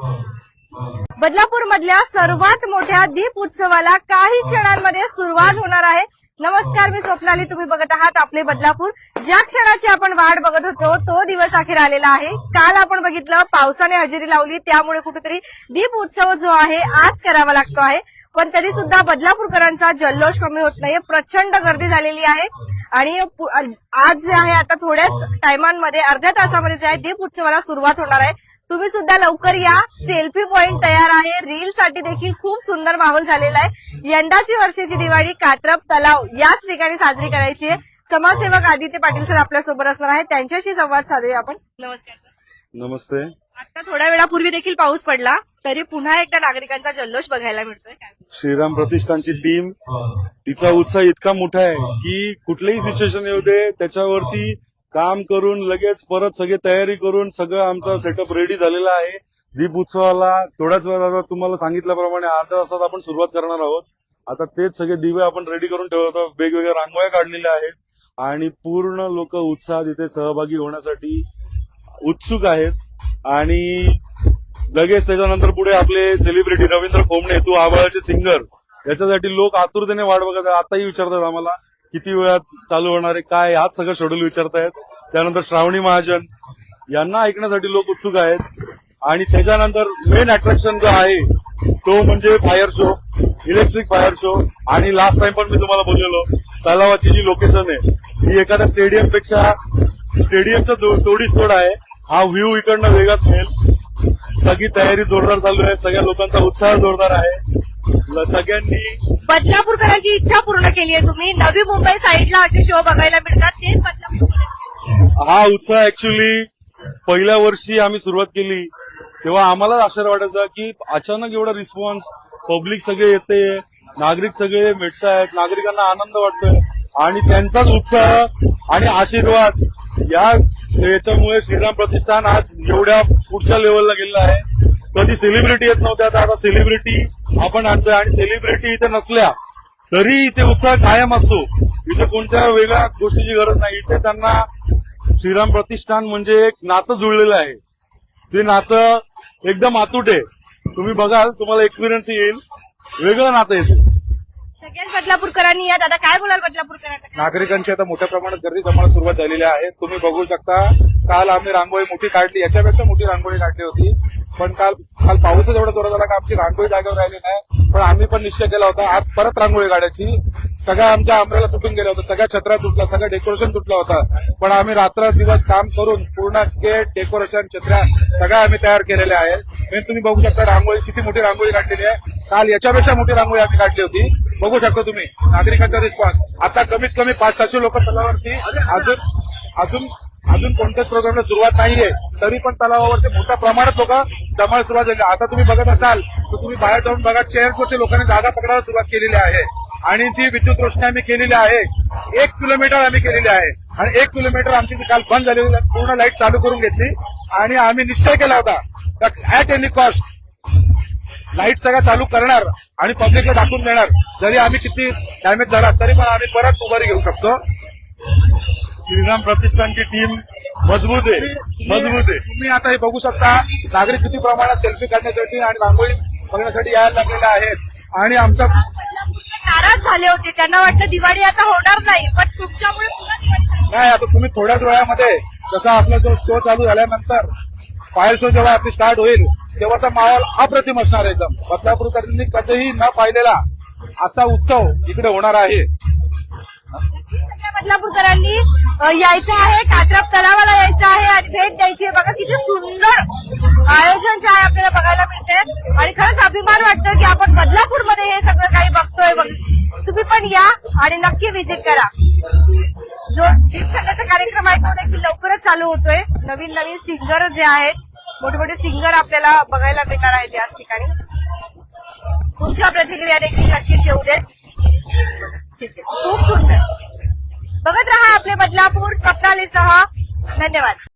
बदलापूर मधल्या सर्वात मोठ्या दीप उत्सवाला काही क्षणांमध्ये सुरुवात होणार आहे. नमस्कार मी स्वप्नाली. तुम्ही बघत आहात आपले बदलापूर. ज्या क्षणाची आपण वाट बघत होतो तो दिवस अखेर आलेला आहे. काल आपण बघितलं पावसाने हजेरी लावली. त्यामुळे कुठेतरी दीप उत्सव जो आहे आज करावा लागतो आहे. पण तरी सुद्धा बदलापूरकरांचा जल्लोष कमी होत नाही प्रचंड गर्दी झालेली आहे. आणि आज जे आहे आता थोड्याच टायमांमध्ये अर्ध्या तासामध्ये जे आहे दीप उत्सवाला सुरुवात होणार आहे. तुम्ही सुद्धा लवकर या. सेल्फी पॉइंट तयार आहे. रील साठी देखील खूप सुंदर माहोल झालेला आहे. यंदाची वर्षाची दिवाळी कात्रप तलाव याच ठिकाणी साजरी करायची आहे. समाजसेवक आदित्य पाटील सर आपल्यासोबत असणार आहे त्यांच्याशी संवाद साधूया आपण. नमस्कार सर. नमस्ते. आता थोड्या वेळापूर्वी देखील पाऊस पडला तरी पुन्हा एकदा नागरिकांचा जल्लोष बघायला मिळतोय. श्रीराम प्रतिष्ठानची टीम तिचा उत्साह इतका मोठा आहे की कुठलीही सिच्युएशन येऊ दे त्याच्यावरती काम करून लगेच परत सगळी तयारी करून सगळं आमचा सेटअप रेडी झालेला आहे. दीप उत्सवाला थोड्याच वेळात आता तुम्हाला सांगितल्याप्रमाणे अर्ध्या तासात आपण सुरुवात करणार आहोत. आता तेच सगळे दिवे आपण रेडी करून ठेवत आहोत. वेगवेगळ्या रांगोळ्या काढलेल्या आहेत. आणि पूर्ण लोक उत्साहात इथे सहभागी होण्यासाठी उत्सुक आहेत. आणि लगेच त्याच्यानंतर पुढे आपले सेलिब्रिटी रवींद्र खोमणे तू आवाळाचे सिंगर याच्यासाठी लोक आतुरतेने वाट बघत आहेत. आताही विचारतात आम्हाला किती वेळात चालू होणार आहे काय आज सगळं शेड्यूल विचारतायत. त्यानंतर श्रावणी महाजन यांना ऐकण्यासाठी लोक उत्सुक आहेत. आणि त्याच्यानंतर मेन अट्रॅक्शन जो आहे तो म्हणजे fire show electric fire show आणि लास्ट टाइम पण मी तुम्हाला बोललेलो तलावाची जी लोकेशन आहे ती एखाद्या स्टेडियमपेक्षा स्टेडियमचा तोडीस तोड आहे. हा व्ह्यू इकडनं वेगळाच मिळेल सगळी तयारी जोरदार चालू आहे सगळ्या लोकांचा उत्साह जोरदार आहे. सगळ्यांनी बदलापूरकरांची इच्छा पूर्ण केली आहे तुम्ही. नवी मुंबई साईडला असे शो बघायला मिळतात. तेच बदलापूर हा उत्साह ऍक्च्युली पहिल्या वर्षी आम्ही सुरुवात केली तेव्हा आम्हाला आश्चर्य वाटायचं की अचानक एवढा रिस्पॉन्स पब्लिक सगळे येते नागरिक सगळे भेटत आहेत नागरिकांना आनंद वाटतोय. आणि त्यांचाच उत्साह आणि आशीर्वाद या याच्यामुळे श्रीराम प्रतिष्ठान आज एवढ्या पुढच्या लेवलला गेलेलं आहे. कधी सेलिब्रिटी येत नव्हत्या आता आता सेलिब्रिटी आपण आणतोय आणि सेलिब्रिटी इथे नसल्या तरी इथे उत्साह कायम असतो. इथे कोणत्या वेगळ्या गोष्टीची गरज नाही. इथे त्यांना श्रीराम प्रतिष्ठान म्हणजे एक नातं जुळलेलं आहे. ते नातं एकदम अतूट आहे. तुम्ही बघाल तुम्हाला एक्सपिरियन्स येईल. वेगळं नातं येते सगळ्याच बदलापूरकरांनी या. दादा काय बोलाल बदलापूरकरांना नागरिकांची आता मोठ्या प्रमाणात गर्दी जमायला सुरुवात झालेली आहे. तुम्ही बघू शकता काल आम्ही रांगोळी मोठी काढली. याच्यापेक्षा मोठी रांगोळी काढली होती. पण काल काल पाऊसच एवढा जोरात झाला की आमची रांगोळी जागेवर राहिली नाही. पण आम्ही पण निश्चय केला होता आज परत रांगोळी काढायची. सगळ्या आमच्या आंब्याला तुटून गेल्या होत्या. सगळ्या छत्रा तुटल्या सगळं डेकोरेशन तुटलं होतं. पण आम्ही रात्र दिवस काम करून पूर्ण गेट डेकोरेशन छत्र्या सगळ्या आम्ही तयार केलेल्या आहेत. म्हणजे तुम्ही बघू शकता रांगोळी किती मोठी रांगोळी काढलेली आहे. काल याच्यापेक्षा मोठी रांगोळी आम्ही काढली होती. बघू शकता तुम्ही. नागरिकांचा रिस्पॉन्स आता कमीत कमी पाच सातशे लोक तलावरती अजून अजून अजून कोणत्याच प्रोग्रामला सुरुवात नाहीये. तरी पण तलावावरती मोठ्या प्रमाणात लोक जमायला सुरुवात झाली. आता तुम्ही बघत असाल तर तुम्ही बाहेर जाऊन बघा चेअर्सवरती लोकांनी जागा पकडायला सुरुवात केलेली आहे. आणि जी विद्युत रोषणी आम्ही केलेली आहे एक किलोमीटर आम्ही केलेली आहे. आणि एक किलोमीटर आमची जी काल बंद झालेली पूर्ण लाइट चालू करून घेतली. आणि आम्ही निश्चय केला होता ऍट एनी कॉस्ट लाइट सगळ्या चालू करणार आणि पब्लिकला दाखवून देणार. जरी आम्ही किती डॅमेज झाला तरी पण आम्ही परत उभारी घेऊ शकतो. श्रीराम प्रतिष्ठानची टीम मजबूत आहे मजबूत आहे. तुम्ही आता हे बघू शकता नागरिक किती प्रमाणात सेल्फी काढण्यासाठी आणि रांगोळी बघण्यासाठी यायला लागलेले आहेत. आणि आमचा नाराज झाले होते. त्यांना वाटलं दिवाळी आता होणार नाही पण तुमच्यामुळे. नाही आता तुम्ही थोड्याच वेळामध्ये जसा आपला जो शो चालू झाल्यानंतर फायर शो जेव्हा आपली स्टार्ट होईल तेव्हाचा माहोल अप्रतिम असणार आहे एकदम. बदलापूरकरांनी कधीही न पाहिलेला असा उत्सव इकडे होणार आहे. बदलापूरकरांनी यायचं आहे कात्रप तलावाला यायचं आहे आणि भेट द्यायची आहे. बघा किती सुंदर आयोजन जे आहे आपल्याला बघायला मिळते आणि खरंच अभिमान वाटतो की आपण बदलापूरमध्ये हे सगळं काही बघतोय. बघ. तुम्ही पण या आणि नक्की व्हिजिट करा. जो दीप संघाचा कार्यक्रम आहे तो देखील लवकरच चालू होतोय. नवीन नवीन सिंगर जे आहेत मोठे मोठे सिंगर आपल्याला बघायला मिळणार आहेत याच ठिकाणी. तुमच्या प्रतिक्रिया देखील नक्कीच येऊ देत. ठीक आहे. खूप सुंदर. बघत रहा आपले बदलापूर स्वप्नालीसह धन्यवाद.